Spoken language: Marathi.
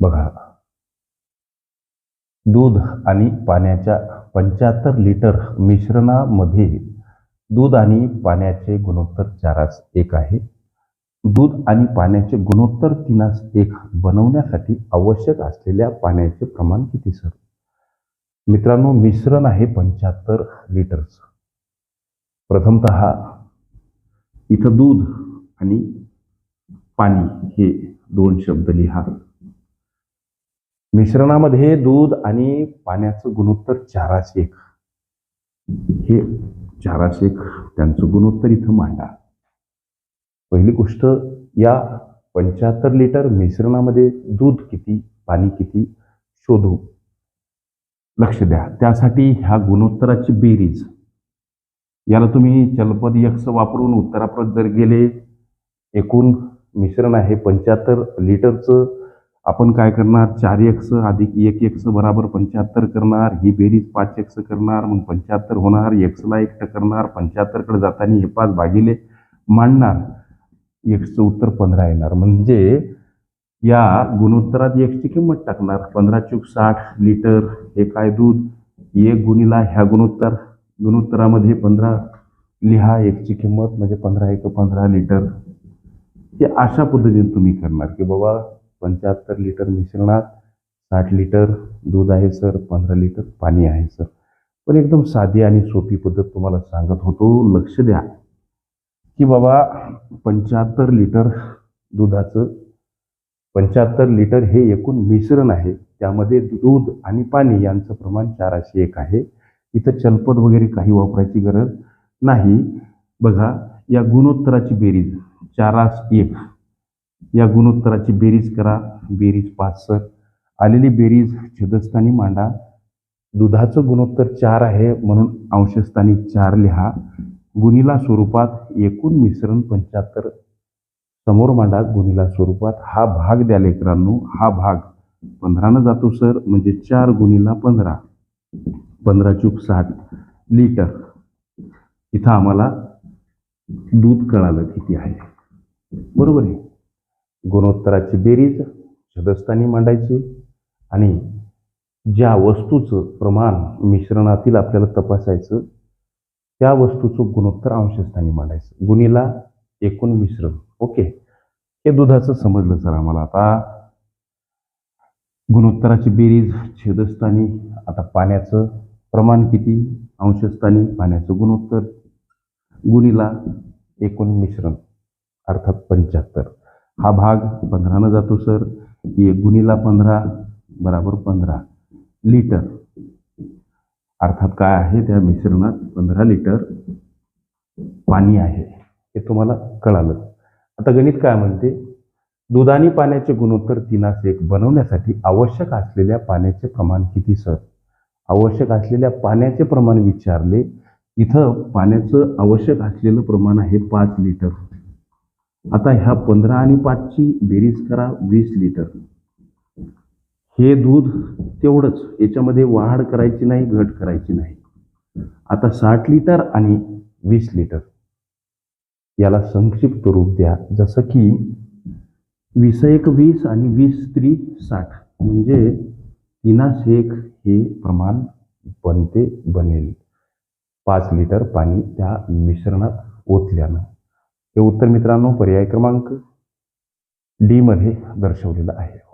बघा. दूध आणि पाण्याच्या पंच्याहत्तर लिटर मिश्रणामध्ये दूध आणि पाण्याचे गुणोत्तर चारास एक आहे. दूध आणि पाण्याचे गुणोत्तर तीनास एक बनवण्यासाठी आवश्यक असलेल्या पाण्याचे प्रमाण किती सर? मित्रांनो मिश्रण आहे पंच्याहत्तर लिटरचं. प्रथमत इथं दूध आणि पाणी हे दोन शब्द लिहा. मिश्रणामध्ये दूध आणि पाण्याचं गुणोत्तर चाराशे एक. हे चाराशे एक त्यांचं गुणोत्तर इथं मांडा. पहिली गोष्ट या पंच्याहत्तर लिटर मिश्रणामध्ये दूध किती पाणी किती शोधू. लक्ष द्या. त्यासाठी ह्या गुणोत्तराची बेरीज. याला तुम्ही चलपद यक्ष वापरून उत्तराप्रत जर गेले एकूण मिश्रण आहे पंच्याहत्तर लिटरचं आपण काय करणार? चार एक्स अधिक एक एक्स बराबर पंच्याहत्तर करणार. ही बेरीज पाच एक्स करणार. मग पंच्याहत्तर होणार. एक्सला एकटं करणार. पंच्याहत्तरकडे जाताना हे पाच भागिले मांडणार. एक्सचं उत्तर पंधरा येणार. म्हणजे या गुणोत्तरात एक्सची किंमत टाकणार. पंधरा चूक साठ लिटर हे काय दूध? एक गुणीला ह्या गुणोत्तर. गुणोत्तरामध्ये पंधरा लिहा एकची किंमत. म्हणजे पंधरा एक पंधरा लिटर. हे अशा पद्धतीने तुम्ही करणार की बाबा पंच्याहत्तर लिटर मिश्रणात साठ लिटर दूध आहे सर पंधरा लिटर पाणी आहे सर. पण एकदम साधी आणि सोपी पद्धत तुम्हाला सांगत होतो लक्ष द्या. की बाबा पंच्याहत्तर लिटर दुधाचं पंच्याहत्तर लिटर हे एकूण मिश्रण आहे. त्यामध्ये दूध आणि पाणी यांचं प्रमाण चाराशे एक आहे. इथं चलपद वगैरे काही वापरायची गरज नाही. बघा या गुणोत्तराची बेरीज चारास एक. या गुणोत्तराची बेरीज करा. बेरीज पाच सर आलेली बेरीज छेदस्थानी मांडा. दुधाचं गुणोत्तर चार आहे म्हणून अंशस्थानी चार लिहा. गुणिला स्वरूपात एकूण मिश्रण पंच्याहत्तर. समोर मांडा गुणिला स्वरूपात. हा भाग द्या लेकरांनो. हा भाग. पंधरानं जातो सर. म्हणजे चार गुणिला पंधरा. पंधरा चूक साठ. लिटर. इथं आम्हाला दूध कळालं किती आहे. बरोबर आहे. गुणोत्तराची बेरीज छदस्थानी मांडायची आणि ज्या वस्तूचं प्रमाण मिश्रणातील आपल्याला तपासायचं त्या वस्तूचं गुणोत्तर अंशस्थानी मांडायचं. गुणीला एकूण मिश्रण. ओके? हे दुधाचं समजलं सर आम्हाला आता. गुणोत्तराची बेरीज छेदस्थानी आता पाण्याचं प्रमाण किती? अंशस्थानी पाण्याचं गुणोत्तर. गुणीला एकूण मिश्रण अर्थात पंच्याहत्तर. हा भाग पंधरानं जातो सर. एक गुणीला पंधरा बराबर पंधरा लिटर. अर्थात काय आहे त्या मिश्रणात पंधरा लिटर पाणी आहे हे तुम्हाला कळालं. आता गणित काय म्हणते? दूध पाण्याचे गुणोत्तर तिनास एक बनवण्यासाठी आवश्यक असलेल्या पाण्याचे प्रमाण किती सर? आवश्यक असलेल्या पाण्याचे प्रमाण विचारले इथं पाण्याचं आवश्यक असलेलं प्रमाण आहे पाच लिटर. आता ह्या पंधरा आणि पाचची बेरीज करा वीस लिटर. हे दूध तेवढंच याच्यामध्ये वाढ करायची नाही घट करायची नाही. आता साठ लिटर आणि वीस लिटर. याला संक्षिप्त रूप द्या. जसं की वीस एक वीस आणि वीस त्री साठ. म्हणजे तिनास एक हे प्रमाण बनते बनेल. पाच लिटर पाणी त्या मिश्रणात ओतल्यानं. हे उत्तर मित्रांनो पर्याय क्रमांक डीमध्ये दर्शवलेलं आहे.